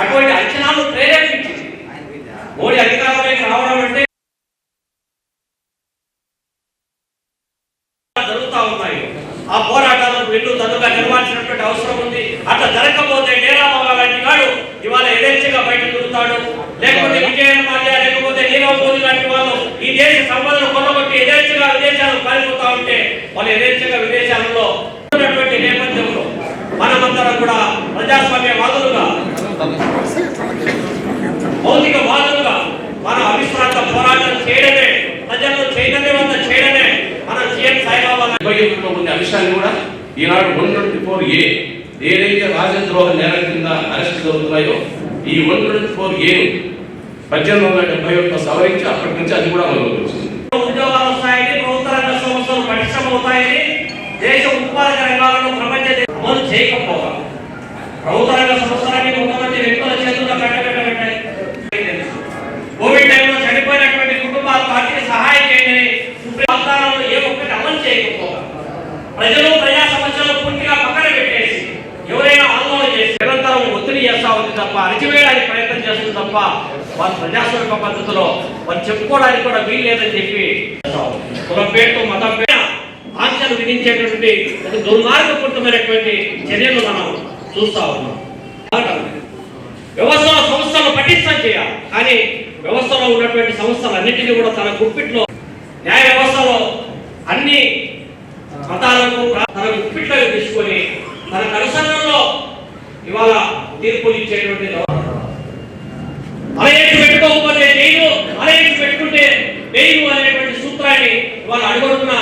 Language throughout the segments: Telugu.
అటువంటి అంచనాలు ప్రేరేపించింది. మోడీ అధికారంలోకి రావడం అంటే జరుగుతా ఉన్నాయి. ఆ పోరాటాలను వెళ్ళు తదుగా నిర్వహించినటువంటి అవసరం ఉంది. అట్లా జరగకపోతే డేరాబాబా లాంటి వాడు ఇవాళ యథేచ్ఛగా బయట తిరుగుతాడు లేకపోతే విజయన్ మాల్యా లేకపోతే నీరవ్ మోదీ లాంటి వాళ్ళు ఈ దేశ సంపదను కొనగొట్టి ఎదేచ్ఛగా విదేశాలకు పారిపోతా ఉంటే వాళ్ళు ఎదేచ్ఛగా విదేశాలలో ఉన్నటువంటి నేపథ్యంలో మనమందరం కూడా ప్రజాస్వామ్య వాదులుగా అంశాన్ని కూడా ఈనాడు వన్ ట్వంటీ ఫోర్ ఏ ఏదైతే రాజద్రోహ నేరం కింద అరెస్ట్ జరుగుతున్నాయో ఈ వన్ ట్వంటీ ఫోర్ ఏ పద్దెనిమిది వందల డెబ్బై ఒకటి సవరించి అప్పటి నుంచి అది కూడా అమలులోకి వచ్చింది ఉద్యోగాలు వస్తాయని ప్రభుత్వ రంగ సంస్థలు పటిష్టమవుతాయని దేశ ఉత్పాదక రంగాలను ప్రపంచ అమలు చేయకపోవాలి ప్రభుత్వ రంగ సంస్థలన్నీ కొంతమంది వ్యక్తుల చేతుల్లో కట్టబెట్టబెట్టాయి. కోవిడ్ టైంలో చనిపోయినటువంటి కుటుంబాలకు ఆర్థిక సహాయం చేయండి ఏ ఒక్కటి అమలు చేయకపోవాలి ప్రజలు ప్రజా సమస్యలు పూర్తిగా పక్కన పెట్టేసి ఎవరైనా ఆందోళన చేసి నిరంతరం ఒత్తిడి చేస్తా ఉంది తప్ప అణచివేయడానికి ప్రయత్నం చేస్తుంది తప్ప వారు ప్రజాస్వామ్య పద్ధతిలో వారు చెప్పుకోవడానికి కూడా వీలు లేదని చెప్పి కులం పేరుతో మతం పేరు ఆంక్షలు విధించేటటువంటి ఒక దుర్మార్గపూరితమైనటువంటి చర్యలు మనం చూస్తా ఉన్నాం. వ్యవస్థలో సంస్థలు పటిష్టం చేయాలి కానీ వ్యవస్థలో ఉన్నటువంటి సంస్థలన్నింటినీ కూడా తన గుప్పిట్లో న్యాయ వ్యవస్థలో అన్ని మతాలకు తన గుప్పిట్లోకి తీసుకొని తన కనుసంగంలో ఇవాళ తీర్పులు ఇచ్చేటువంటి అలయేసి పెట్టుకోకపోతే జైలు అలయేసి పెట్టుకుంటే నేను అనేటువంటి సూత్రాన్ని ఇవాళ అడుగుతున్న.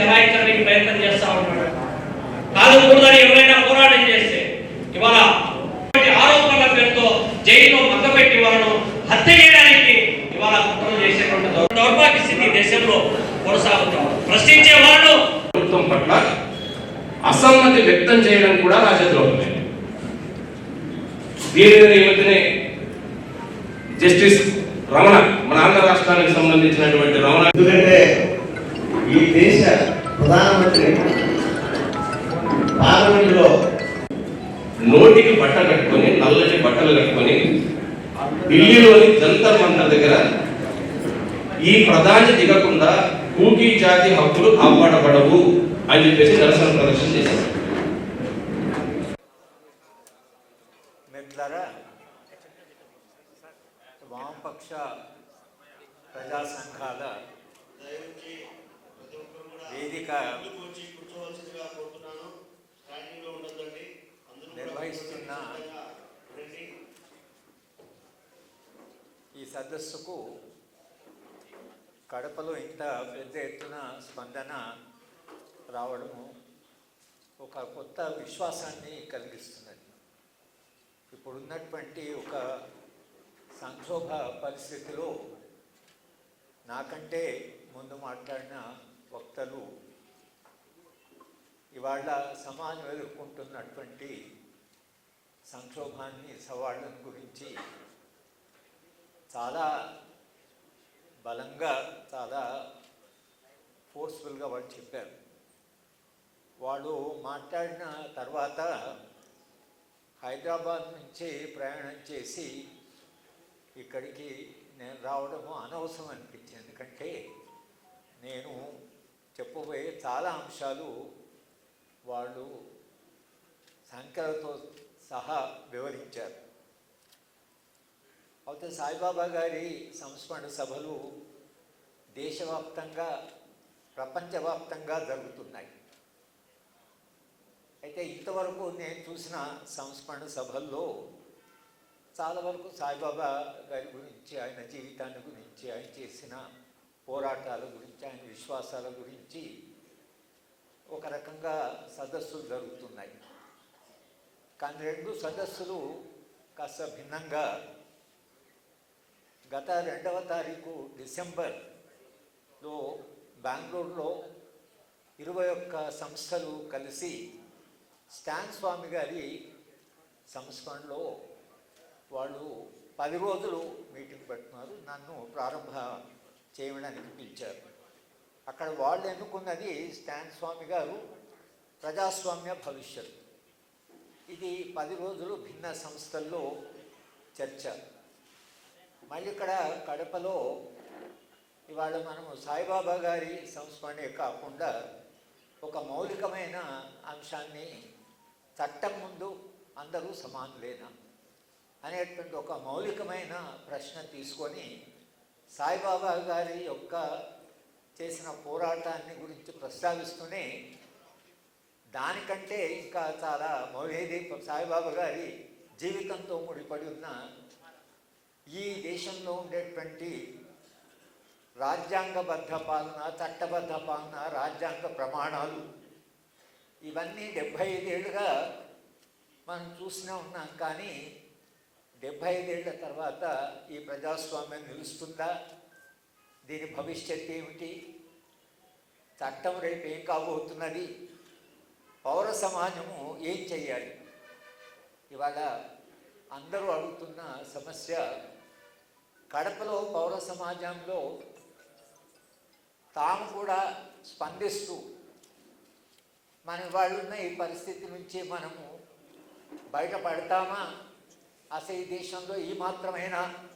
చలాయించడానికి ప్రయత్నం చేస్తా ఉన్నాడు. కాదు కూడదని ఎవరైనా పోరాటం చేస్తే ఇవాళ ఇటువంటి ఆరోపణల పేరుతో జైల్లో మగ్గపెట్టి వాళ్ళను హత్య చేయడానికి ఇవాళ కుట్రలు చేసేటువంటి దౌర్భాగ్య స్థితి దేశంలో కొనసాగుతాం. ప్రశ్నించే వాళ్ళు ప్రభుత్వం పట్ల అసమ్మతి వ్యక్తం చేయడం కూడా రాజద్రోహమే. దీని మీద ఈ మధ్యనే జస్టిస్ రమణ మన ఆంధ్ర రాష్ట్రానికి సంబంధించినటువంటి రమణ ఎందుకంటే ఈ దేశ ప్రధానమంత్రి పార్లమెంట్లో నోటికి బట్ట కట్టుకొని నల్లటి బట్టలు కట్టుకొని ఢిల్లీలోని జంతర్ మంతర్ దగ్గర ఈ ప్రధాని దిగకుండా కూకీ జాతి హక్కులు కాపాడబడవు అని చెప్పేసి నిరసన ప్రదర్శన చేశారు. వామపక్ష ప్రజా సంఘాల వేదిక నిర్వహిస్తున్న ఈ సదస్సుకు కడపలో ఇంత పెద్ద ఎత్తున స్పందన రావడము ఒక కొత్త విశ్వాసాన్ని కలిగిస్తున్నది. ఇప్పుడున్నటువంటి ఒక సంక్షోభ పరిస్థితిలో నాకంటే ముందు మాట్లాడిన వక్తలు ఇవాళ సమాజం ఎదుర్కొంటున్నటువంటి సంక్షోభాన్ని సవాళ్ళను గురించి చాలా బలంగా చాలా ఫోర్స్ఫుల్గా వాళ్ళు చెప్పారు. వాళ్ళు మాట్లాడిన తర్వాత హైదరాబాద్ నుంచి ప్రయాణం చేసి ఇక్కడికి నేను రావడము అనవసరం అనిపించింది. ఎందుకంటే నేను చెప్పబోయే చాలా అంశాలు వాళ్ళు సంఖ్యలతో సహా వివరించారు. అయితే సాయిబాబా గారి సంస్మరణ సభలు దేశవ్యాప్తంగా ప్రపంచవ్యాప్తంగా జరుగుతున్నాయి. అయితే ఇంతవరకు నేను చూసిన సంస్మరణ సభల్లో చాలా వరకు సాయిబాబా గారి గురించి ఆయన జీవితాన్ని గురించి ఆయన చేసిన పోరాటాల గురించి ఆయన విశ్వాసాల గురించి ఒక రకంగా సదస్సులు జరుగుతున్నాయి. కానీ రెండు సదస్సులు కాస్త భిన్నంగా గత రెండవ తారీఖు డిసెంబర్లో బెంగళూరులో ఇరవై ఒక్క సంస్థలు కలిసి స్టాన్ స్వామి గారి సంస్మరణలో వాళ్ళు పది రోజులు మీటింగ్ పెట్టుకున్నారు నన్ను ప్రారంభ చేయడానికి పిలిచారు. అక్కడ వాళ్ళు ఎన్నుకున్నది స్టాన్ స్వామి గారు ప్రజాస్వామ్య భవిష్యత్. ఇది పది రోజులు భిన్న సంస్థల్లో చర్చ. మళ్ళీ ఇక్కడ కడపలో ఇవాళ మనము సాయిబాబా గారి సంస్మరణే కాకుండా ఒక మౌలికమైన అంశాన్ని చట్టం ముందు అందరూ సమానులేనా అనేటువంటి ఒక మౌలికమైన ప్రశ్న తీసుకొని సాయిబాబా గారి యొక్క చేసిన పోరాటాన్ని గురించి ప్రస్తావిస్తూనే దానికంటే ఇంకా చాలా మౌలేది సాయిబాబా గారి జీవితంతో ముడిపడి ఉన్న ఈ దేశంలో ఉండేటువంటి రాజ్యాంగబద్ధ పాలన చట్టబద్ధ పాలన రాజ్యాంగ ప్రమాణాలు ఇవన్నీ డెబ్భై ఐదేళ్ళుగా మనం చూస్తూనే ఉన్నాం. కానీ డెబ్భై ఐదేళ్ళ తర్వాత ఈ ప్రజాస్వామ్యం నిలుస్తుందా? దీని భవిష్యత్తు ఏమిటి? చట్టం రేపు ఏం కాబోతున్నది? పౌర సమాజము ఏం చెయ్యాలి ఇవాళ అందరూ అడుగుతున్న సమస్య కడపలో పౌర సమాజంలో తాము కూడా స్పందిస్తూ మన వాళ్ళున్న ఈ పరిస్థితి నుంచి మనము బయటపడతామా? అసలు ఈ దేశంలో ఈ మాత్రమైనా?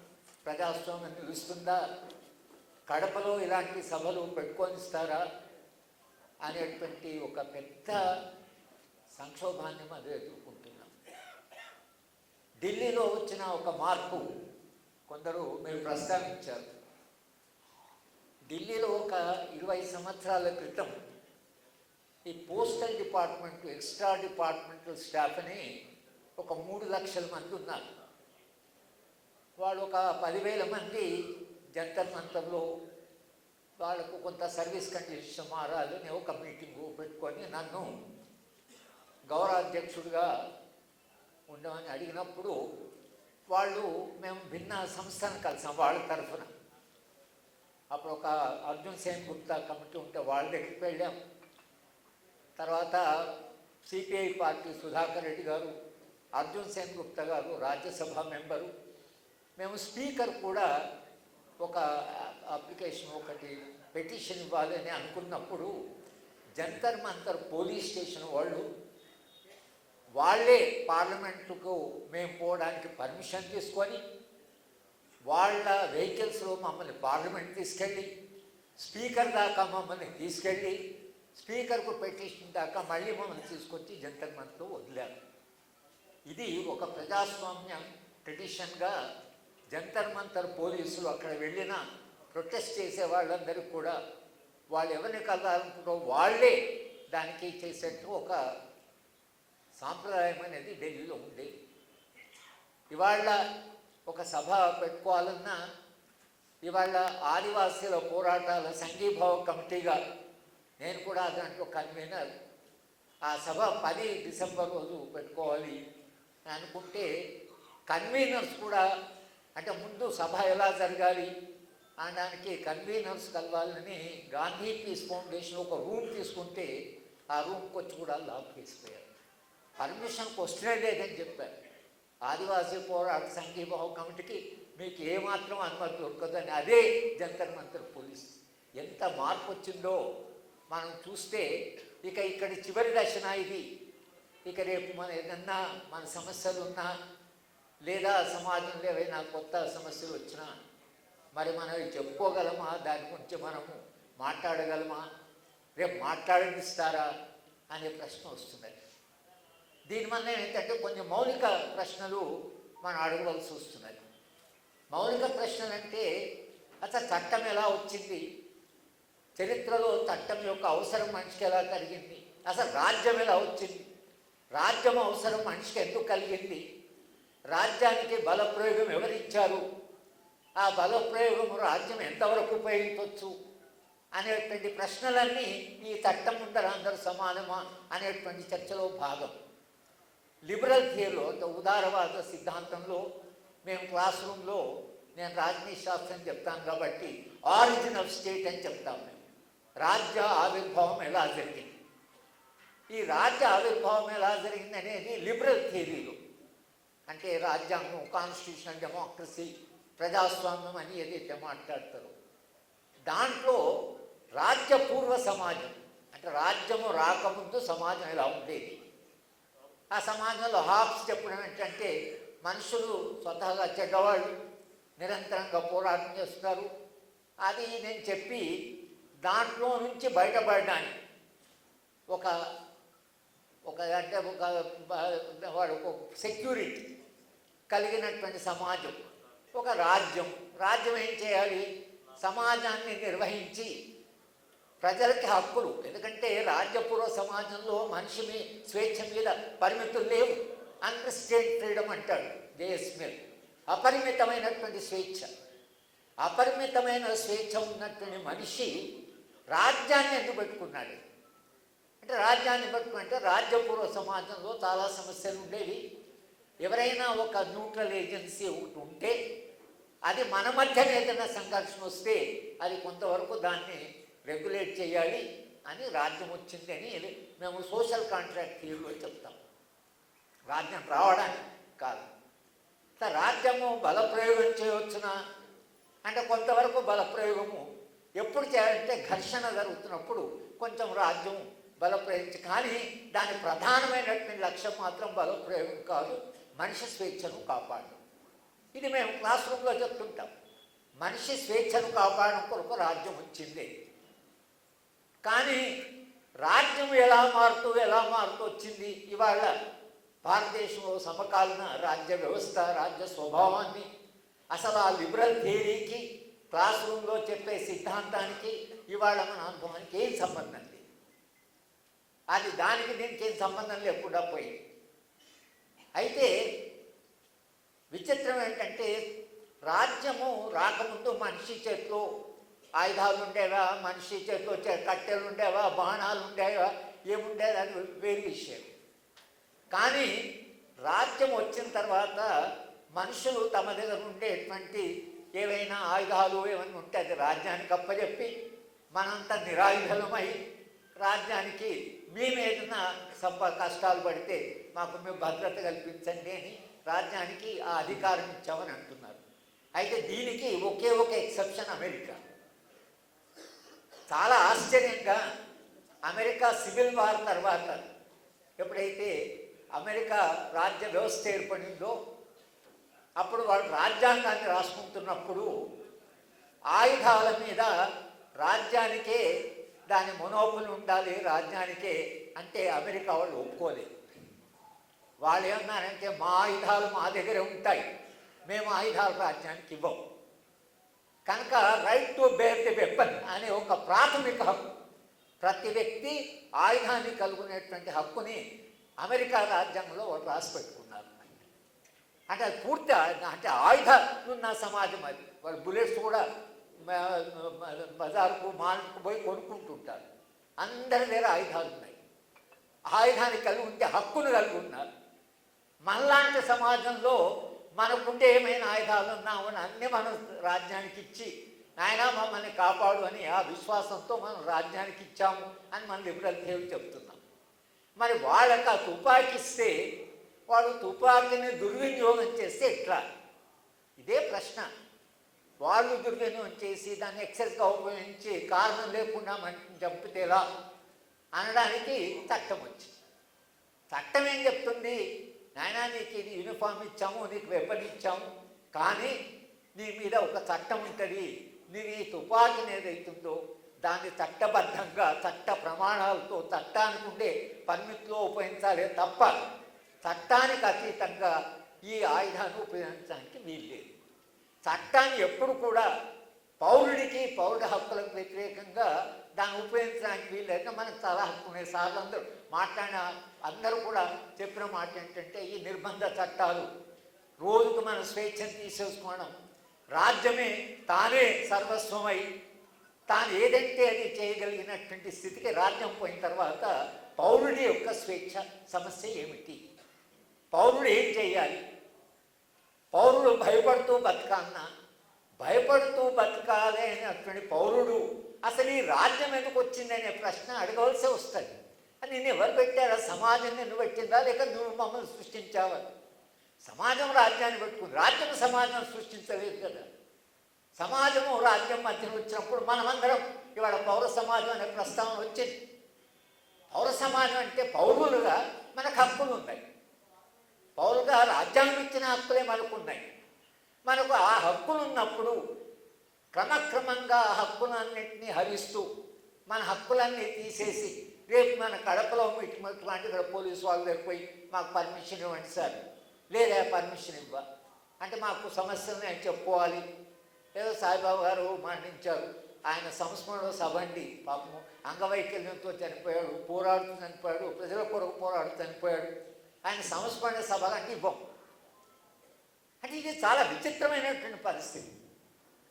ప్రజాస్వామ్యం నిలుస్తుందా? కడపలో ఇలాంటి సభలు పెట్టుకొనిస్తారా? అనేటువంటి ఒక పెద్ద సంక్షోభాన్ని మనం ఎదుర్కొంటున్నాం. ఢిల్లీలో వచ్చిన ఒక మార్పు కొందరు మీరు ప్రస్తావించారు ఢిల్లీలో ఒక ఇరవై సంవత్సరాల క్రితం ఈ postal department extra departmental staff అని ఒక మూడు లక్షల మంది ఉన్నారు. వాళ్ళు ఒక పదివేల మంది జంతర్ మంతర్లో వాళ్ళకు కొంత సర్వీస్ కండిషన్ మారాలని ఒక మీటింగు పెట్టుకొని నన్ను గౌరవాధ్యక్షుడిగా ఉండమని అడిగినప్పుడు వాళ్ళు మేము భిన్న సంస్థను కలిసాం వాళ్ళ తరఫున. అప్పుడు ఒక అర్జున్ సేన్ గుప్తా కమిటీ ఉంటే వాళ్ళ దగ్గరికి వెళ్ళాం. తర్వాత సిపిఐ పార్టీ సుధాకర్ రెడ్డి గారు అర్జున్ సేన్ గుప్తా గారు రాజ్యసభ మెంబరు. మేము స్పీకర్ కూడా ఒక అప్లికేషన్ ఒకటి పెటిషన్ ఇవ్వాలని అనుకున్నప్పుడు జంతర్ మంతర్ పోలీస్ స్టేషన్ వాళ్ళు వాళ్ళే పార్లమెంటుకు మేము పోవడానికి పర్మిషన్ తీసుకొని వాళ్ళ వెహికల్స్లో మమ్మల్ని పార్లమెంట్ తీసుకెళ్ళి స్పీకర్ దాకా మమ్మల్ని తీసుకెళ్ళి స్పీకర్కు పెటిషన్ దాకా మళ్ళీ మమ్మల్ని తీసుకొచ్చి జంతర్ మంత్లో వదిలారు. ఇది ఒక ప్రజాస్వామ్య ట్రెడిషన్గా జంతర్ మంతర్ పోలీసులు అక్కడ వెళ్ళిన ప్రొటెస్ట్ చేసే వాళ్ళందరికీ కూడా వాళ్ళు ఎవరిని కలగాలనుకుంటారో వాళ్ళే దానికి చేసేట్టు ఒక సాంప్రదాయం అనేది ఢిల్లీలో ఉండేది ఇవాళ ఒక సభ పెట్టుకోవాలన్నా ఇవాళ ఆదివాసీల పోరాటాల సంఘీభావ కమిటీగా నేను కూడా దాంట్లో కన్వీనర్. ఆ సభ పది డిసెంబర్ రోజు పెట్టుకోవాలి అని అనుకుంటే కన్వీనర్స్ కూడా అంటే ముందు సభ ఎలా జరగాలి అనడానికి కన్వీనర్స్ కలవాలని గాంధీ పీస్ ఫౌండేషన్ ఒక రూమ్ తీసుకుంటే ఆ రూమ్కి వచ్చి కూడా లాక్ తీసుకుపోయారు పర్మిషన్ క్వశ్చనే లేదని చెప్పారు. ఆదివాసీ పోరాట సంఘీభావ కమిటీకి మీకు ఏమాత్రం అనుమతి దొరకదని అదే జంతర్ మంతర్ పోలీస్. ఎంత మార్పు వచ్చిందో మనం చూస్తే ఇక ఇక్కడ చివరి దర్శన ఇది. ఇక రేపు మన ఏదన్నా మన సమస్యలు ఉన్నా లేదా సమాజంలో ఏవైనా కొత్త సమస్యలు వచ్చినా మరి మనం చెప్పుకోగలమా? దాని గురించి మనము మాట్లాడగలమా? రేపు మాట్లాడనిస్తారా? అనే ప్రశ్న వస్తున్నది దీనివల్ల ఏంటంటే కొన్ని మౌలిక ప్రశ్నలు మనం అడగవలసి వస్తున్నది. మౌలిక ప్రశ్నలు అంటే అసలు చట్టం ఎలా వచ్చింది? చరిత్రలో చట్టం యొక్క అవసరం మనిషికి ఎలా కలిగింది? అసలు రాజ్యం ఎలా వచ్చింది? రాజ్యం అవసరం మనిషికి ఎందుకు కలిగింది? రాజ్యానికి బలప్రయోగం ఎవరిచ్చారు? ఆ బలప్రయోగం రాజ్యం ఎంతవరకు ఉపయోగించవచ్చు? అనేటువంటి ప్రశ్నలన్నీ ఈ చట్టం ముందర అందరూ సమానమా? అనేటువంటి చర్చలో భాగం. లిబరల్ థియరీలో ఉదారవాద సిద్ధాంతంలో మేము క్లాస్ రూమ్లో నేను రాజనీతి శాస్త్రం చెప్తాను కాబట్టి ఆరిజిన్ ఆఫ్ స్టేట్ అని చెప్తాం మేము. రాజ్య ఆవిర్భావం ఎలా జరిగింది? ఈ రాజ్య ఆవిర్భావం ఎలా జరిగింది అనేది లిబరల్ థియరీలో. అంటే రాజ్యాంగం కాన్స్టిట్యూషన్ డెమోక్రసీ ప్రజాస్వామ్యం అని ఏదైతే మాట్లాడతారో. దాంట్లో రాజ్యపూర్వ సమాజం అంటే రాజ్యము రాకముందు సమాజం ఎలా ఉండేది? ఆ సమాజంలో హాబ్స్ చెప్పడం ఏంటంటే మనుషులు స్వతహాగా చెడ్డవాళ్ళు నిరంతరంగా పోరాటం చేస్తున్నారు. అది నేను చెప్పి దాంట్లో నుంచి బయటపడడానికి ఒక ఒక అంటే ఒక వాడు ఒక సెక్యూరిటీ కలిగినటువంటి సమాజం ఒక రాజ్యం. రాజ్యం ఏం చేయాలి? సమాజాన్ని నిర్వహించి ప్రజలకి హక్కులు. ఎందుకంటే రాజ్యపూర్వ సమాజంలో మనిషి మీ స్వేచ్ఛ మీద పరిమితులు లేవు. అన్రిస్టెంట్ ఫ్రీడమ్ అంటాడు జేఎస్మిల్ అపరిమితమైనటువంటి స్వేచ్ఛ. అపరిమితమైన స్వేచ్ఛ ఉన్నటువంటి మనిషి రాజ్యాన్ని ఎందుకు పెట్టుకున్నాడు? అంటే రాజ్యాన్ని పెట్టుకుంటే రాజ్యపూర్వ సమాజంలో చాలా సమస్యలు ఉండేవి. ఎవరైనా ఒక న్యూట్రల్ ఏజెన్సీ ఒకటి ఉంటే అది మన మధ్యన ఏదైనా సంఘర్షణ వస్తే అది కొంతవరకు దాన్ని రెగ్యులేట్ చేయాలి అని రాజ్యం వచ్చింది అని మేము సోషల్ కాంట్రాక్ట్ థియరీలో చెప్తాం. రాజ్యం రావడానికి కాదు. రాజ్యము బలప్రయోగం చేయవచ్చునా? అంటే కొంతవరకు బలప్రయోగము ఎప్పుడు చేయాలంటే ఘర్షణ జరుగుతున్నప్పుడు కొంచెం రాజ్యం బలప్రయోగించి కానీ దాని ప్రధానమైనటువంటి లక్ష్యం మాత్రం బలప్రయోగం కాదు మనిషి స్వేచ్ఛను కాపాడడం. ఇది మేము క్లాస్ రూమ్లో చెప్తుంటాం. మనిషి స్వేచ్ఛను కాపాడడం కొరకు రాజ్యం వచ్చింది. కానీ రాజ్యం ఎలా మారుతూ ఎలా మారుతూ వచ్చింది? ఇవాళ భారతదేశంలో సమకాలీన రాజ్య వ్యవస్థ రాజ్య స్వభావాన్ని అసలు ఆ లిబరల్ థియరీకి క్లాస్ రూమ్లో చెప్పే సిద్ధాంతానికి ఇవాళ మన అనుభవానికి ఏం సంబంధం లేదు. అది దానికి దీనికి ఏం సంబంధం లేకుండా పోయింది. అయితే విచిత్రం ఏంటంటే రాజ్యము రాకముందు మనిషి చేతిలో ఆయుధాలు ఉండేవా మనిషి చేతిలో వచ్చే కట్టెలు ఉండేవా బాణాలు ఉండేవా ఏముండేది అది వేరే విషయం కానీ రాజ్యం వచ్చిన తర్వాత మనుషులు తమ దగ్గర ఉండేటువంటి ఏవైనా ఆయుధాలు ఏమైనా ఉంటే అది రాజ్యానికి అప్పచెప్పి మనంతా నిరాయుధలమై రాజ్యానికి మేము ఏదైనా సంప కష్టాలు పడితే మాకు మేము భద్రత కల్పించండి అని రాజ్యానికి ఆ అధికారం ఇచ్చామని అంటున్నారు. అయితే దీనికి ఒకే ఒక ఎక్సెప్షన్ అమెరికా. చాలా ఆశ్చర్యంగా అమెరికా సివిల్ వార్ తర్వాత ఎప్పుడైతే అమెరికా రాజ్య వ్యవస్థ ఏర్పడిందో అప్పుడు వాళ్ళు రాజ్యాంగాన్ని రాసుకుంటున్నప్పుడు ఆయుధాల మీద రాజ్యానికే దాని మొనోపులు ఉండాలి రాజ్యానికే అంటే అమెరికా వాళ్ళు ఒప్పుకోలేదు. వాళ్ళు ఏమన్నారంటే మా ఆయుధాలు మా దగ్గరే ఉంటాయి. మేము ఆయుధాలు రాజ్యానికి ఇవ్వము. కనుక right to bear the weapon అనే ఒక ప్రాథమిక హక్కు. ప్రతి వ్యక్తి ఆయుధాన్ని కలుగునేటువంటి హక్కుని అమెరికా రాజ్యాంగంలో వాళ్ళు రాసి పెట్టుకున్నారు అంటే అది పూర్తి అంటే ఆయుధాలు ఉన్న సమాజం అది. వాళ్ళు బుల్లెట్స్ కూడా బజార్కు బజారుకు మాల్కు పోయి కొనుక్కుంటుంటారు. అందరి దగ్గర ఆయుధాలు ఉన్నాయి. ఆయుధాన్ని కలిగి ఉంటే హక్కును కలిగి ఉన్నారు. మనలాంటి సమాజంలో మనకుంటే ఏమైనా ఆయుధాలు ఉన్నావు అని అన్నీ మనం రాజ్యానికి ఇచ్చి నాయన మమ్మల్ని కాపాడు అని ఆ విశ్వాసంతో మనం రాజ్యానికి ఇచ్చాము అని మన లిబరల్ థియరీ చెప్తున్నాం మరి వాళ్ళకి ఆ తుపాకీ ఇస్తే వాడు తుపాకీని దుర్వినియోగం చేస్తే ఎట్లా? ఇదే ప్రశ్న. వాళ్ళు దుర్వినియోగం చేసి దాన్ని ఎక్సెస్గా ఉపయోగించి కారణం లేకుండా మనం చంపితేలా అనడానికి చట్టం వచ్చింది. చట్టం ఏం చెప్తుంది? నాయనా నీకు ఇది యూనిఫామ్ ఇచ్చాము నీకు వెపన్ ఇచ్చాము. కానీ నీ మీద ఒక చట్టం ఉంటుంది. నీ ఈ తుపాకీని ఏదైతుందో దాన్ని చట్టబద్ధంగా చట్ట ప్రమాణాలతో చట్టానికి ఉండే పరిమితిలో ఉపయోగించాలే తప్ప చట్టానికి అతీతంగా ఈ ఆయుధాన్ని ఉపయోగించడానికి వీల్లేదు చట్టాన్ని ఎప్పుడు కూడా పౌరుడికి పౌరుడి హక్కులకు వ్యతిరేకంగా దాన్ని ఉపయోగించడానికి వీల్లేక మనకు చాలా హక్కు ఉన్నాయి సార్లు అందరూ మాట్లాడిన అందరూ కూడా చెప్పిన మాట ఏంటంటే ఈ నిర్బంధ చట్టాలు రోజుకు మన స్వేచ్ఛను తీసేసుకోవడం. రాజ్యమే తానే సర్వస్వమై తాను ఏదంటే అది చేయగలిగినటువంటి స్థితికి రాజ్యం పోయిన తర్వాత పౌరుడి యొక్క స్వేచ్ఛ సమస్య ఏమిటి? పౌరుడు ఏం చేయాలి? పౌరుడు భయపడుతూ బతకాలన్నా భయపడుతూ బతకాలి అనేటువంటి పౌరుడు అసలు ఈ రాజ్యం ఎందుకు వచ్చిందనే ప్రశ్న అడగవలసి వస్తుంది. నేను ఎవరు పెట్టారా? సమాజం నిన్ను పెట్టిందా? లేక నువ్వు మమ్మల్ని సృష్టించావా? సమాజం రాజ్యాన్ని పెట్టుకుంది. రాజ్యం సమాజం సృష్టించలేదు కదా. సమాజము రాజ్యం మధ్యన వచ్చినప్పుడు మనమందరం ఇవాళ పౌర సమాజం అనే ప్రస్తావన వచ్చింది. పౌర సమాజం అంటే పౌరులుగా మనకు హక్కులు ఉన్నాయి. పౌరులుగా రాజ్యాంగం ఇచ్చిన హక్కులే మనకు ఉన్నాయి. మనకు ఆ హక్కులు ఉన్నప్పుడు క్రమక్రమంగా ఆ హక్కులన్నింటినీ హరిస్తూ మన హక్కులన్నీ తీసేసి రేపు మన కడపలో ఇటువంటి ఇక్కడ పోలీసు వాళ్ళు దగ్గర పోయి మాకు పర్మిషన్ ఇవ్వండి సార్. లేదా పర్మిషన్ ఇవ్వ. అంటే మాకు సమస్యలను ఆయన చెప్పుకోవాలి. ఏదో సాయిబాబా గారు మరణించారు. ఆయన సంస్మరణ సభ అండి. పాపము అంగవైకల్యంతో చనిపోయాడు పోరాడుతూ చనిపోయాడు ప్రజల కొరకు పోరాడుతూ చనిపోయాడు. ఆయన సంస్మరణ సభ అంటే ఇవ్వం. అంటే ఇది చాలా విచిత్రమైనటువంటి పరిస్థితి.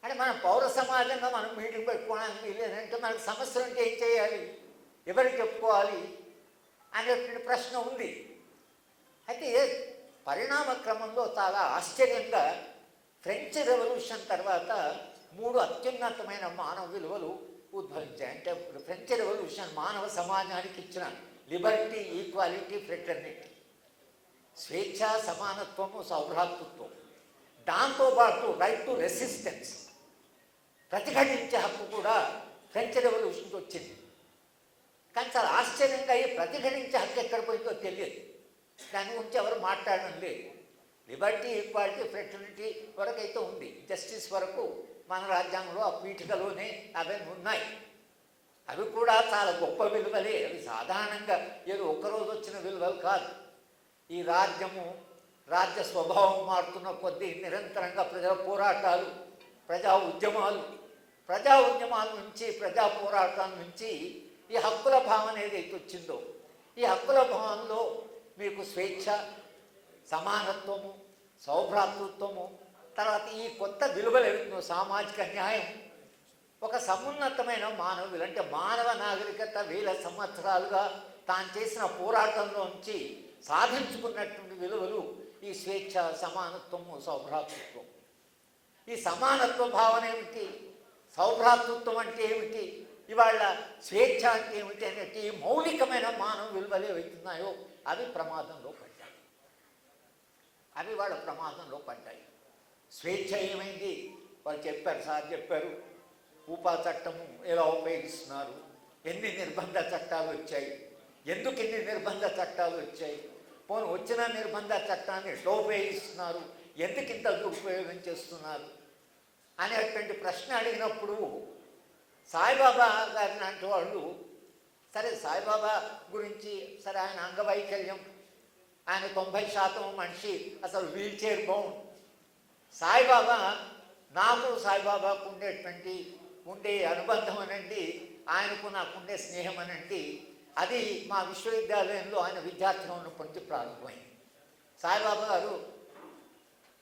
అంటే మన పౌర సమాజంగా మనం మీటింగ్ పెట్టుకోవడానికి వీలేదంటే మనకు సమస్యలు ఉంటే ఏం చేయాలి? ఎవరికి చెప్పుకోవాలి అనేటువంటి ప్రశ్న ఉంది. అయితే పరిణామ క్రమంలో చాలా ఆశ్చర్యంగా ఫ్రెంచ్ రెవల్యూషన్ తర్వాత మూడు అత్యున్నతమైన మానవ విలువలు ఉద్భవించాయి. అంటే ఫ్రెంచ్ రెవల్యూషన్ మానవ సమాజానికి ఇచ్చిన లిబర్టీ ఈక్వాలిటీ ఫ్రెటర్నిటీ స్వేచ్ఛ సమానత్వము సౌభ్రాతృత్వం. దాంతోపాటు రైట్ టు రెసిస్టెన్స్ ప్రతిఘటించే హక్కు కూడా ఫ్రెంచ్ రెవల్యూషన్కి వచ్చింది. కానీ చాలా ఆశ్చర్యంగా అయ్యి ప్రతిఘటించే హత్య ఎక్కడ పోయిందో తెలియదు. దాని గురించి ఎవరు మాట్లాడడం లేదు. లిబర్టీ ఈక్వాలిటీ ఫ్రెటర్నిటీ వరకైతే ఉంది. జస్టిస్ వరకు మన రాజ్యాంగంలో ఆ పీఠికలోనే అవి ఉన్నాయి. అవి కూడా చాలా గొప్ప విలువలే. అవి సాధారణంగా ఏదో ఒక్కరోజు వచ్చిన విలువలు కాదు. ఈ రాజ్యము రాజ్య స్వభావం మారుతున్న కొద్దీ నిరంతరంగా ప్రజల పోరాటాలు ప్రజా ఉద్యమాలు ప్రజా ఉద్యమాల నుంచి ప్రజా పోరాటాల నుంచి ఈ హక్కుల భావన ఏదైతే వచ్చిందో ఈ హక్కుల భావనలో మీకు స్వేచ్ఛ సమానత్వము సౌభ్రాతృత్వము తర్వాత ఈ కొత్త విలువలు ఏవైతుందో సామాజిక న్యాయం. ఒక సమున్నతమైన మానవులు అంటే మానవ నాగరికత వేల సంవత్సరాలుగా తాను చేసిన పోరాటంలో నుంచి సాధించుకున్నటువంటి విలువలు ఈ స్వేచ్ఛ సమానత్వము సౌభ్రాతృత్వం. ఈ సమానత్వ భావన ఏమిటి సౌభ్రాతృత్వం అంటే ఏమిటి? ఇవాళ స్వేచ్ఛ అంటే మౌలికమైన మానవ విలువలు ఏవైతున్నాయో అవి ప్రమాదంలో పడ్డాయి. అవి వాళ్ళ ప్రమాదంలో పడ్డాయి. స్వేచ్ఛ ఏమైంది? వాళ్ళు చెప్పారు సార్ చెప్పారు. ఉపా చట్టము ఎలా ఉపయోగిస్తున్నారు? ఎన్ని నిర్బంధ చట్టాలు వచ్చాయి? ఎందుకు ఎన్ని నిర్బంధ చట్టాలు వచ్చాయి? పోను వచ్చిన నిర్బంధ చట్టాన్ని ఎట్లా ఉపయోగిస్తున్నారు? ఎందుకు ఇంత దురుపయోగం చేస్తున్నారు? అనేటువంటి ప్రశ్న అడిగినప్పుడు సాయిబాబా గారి లాంటి వాళ్ళు సరే సాయిబాబా గురించి సరే ఆయన అంగవైకల్యం ఆయన తొంభై శాతం మనిషి అసలు వీల్ చైర్ బౌండ్. సాయిబాబా నాకు సాయిబాబాకు ఉండేటువంటి ఉండే అనుబంధం అనండి ఆయనకు నాకు ఉండే స్నేహం అనండి అది మా విశ్వవిద్యాలయంలో ఆయన విద్యార్థిగా ఉన్నప్పటి ప్రారంభమైంది. సాయిబాబా గారు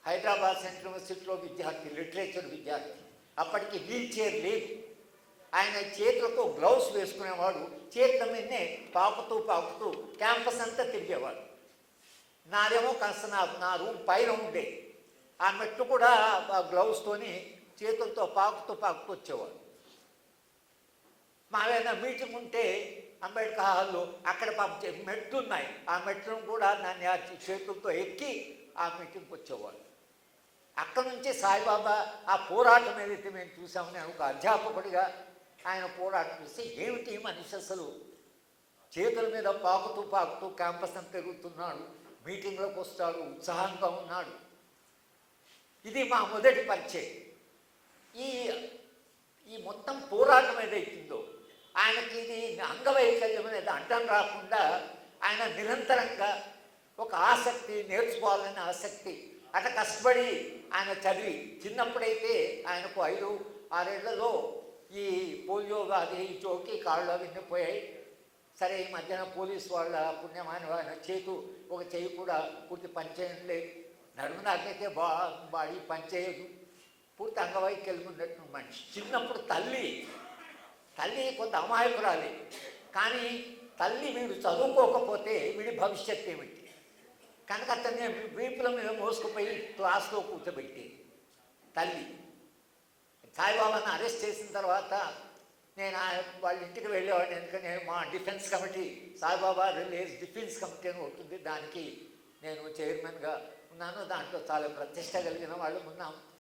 హైదరాబాద్ సెంట్రల్ యూనివర్సిటీలో విద్యార్థి లిటరేచర్ విద్యార్థి. అప్పటికి వీల్ చైర్ లేదు. ఆయన చేతులతో గ్లౌస్ వేసుకునేవాడు చేతుల మీదనే పాకుతూ పాకుతూ క్యాంపస్ అంతా తిరిగేవాడు. నాదేమో కాస్త నా నా రూమ్ పైన ఉండే. ఆ మెట్లు కూడా ఆ గ్లౌస్తోని చేతులతో పాకుతూ పాకుతూ వచ్చేవాడు. మా మీటింగ్ ఉంటే అంబేద్కర్ హాల్లో అక్కడ పాప మెట్లు ఉన్నాయి. ఆ మెట్లను కూడా దాన్ని ఆ చేతులతో ఎక్కి ఆ మీటింగ్కి వచ్చేవాడు. అక్కడ నుంచి సాయిబాబా ఆ పోరాటం ఏదైతే మేము చూసామని ఒక అధ్యాపకుడిగా ఆయన పోరాటం చూస్తే ఏమిటి మనిషి అసలు? చేతుల మీద పాకుతూ పాకుతూ క్యాంపస్ అంతా తిరుగుతున్నాడు. మీటింగ్లోకి వస్తాడు ఉత్సాహంగా ఉన్నాడు. ఇది మా మొదటి పరిచయం. ఈ ఈ మొత్తం పోరాటం ఏదైతుందో ఆయనకి ఇది అంగవైకల్యం అనేది అడ్డం రాకుండా ఆయన నిరంతరంగా ఒక ఆసక్తి నేర్చుకోవాలనే ఆసక్తి అట కష్టపడి ఆయన చదివి చిన్నప్పుడైతే ఆయనకు ఐదు ఆరేళ్ళలో ఈ పోలియో వ్యాధి చోకి కాళ్ళు అవి పోయాయి సరే ఈ మధ్యన పోలీసు వాళ్ళ పుణ్యమాని ఆయన చేతు ఒక చెయ్యి కూడా పూర్తి పనిచేయడం లేదు నడుము నాకైతే బా బాడీ పనిచేయదు. పూర్తి అంగవైకల్యం ఉన్నట్టు మనిషి. చిన్నప్పుడు తల్లి తల్లి కొంత అమాయకురాలి. కానీ తల్లి వీడు చదువుకోకపోతే వీడి భవిష్యత్తు ఏమిటి? కనుక అతన్ని వీపుల మీద మోసుకుపోయి క్లాస్లో కూర్చోబెట్టి తల్లి. సాయిబాబాను అరెస్ట్ చేసిన తర్వాత నేను ఆ- వాళ్ళ ఇంటికి వెళ్ళేవాడిని. ఎందుకంటే నేను మా defence committee Saibaba release defence committee అని ఉంటుంది దానికి నేను చైర్మన్గా ఉన్నాను. దాంట్లో చాలా ప్రతిష్ట కలిగిన వాళ్ళు ఉన్నాం.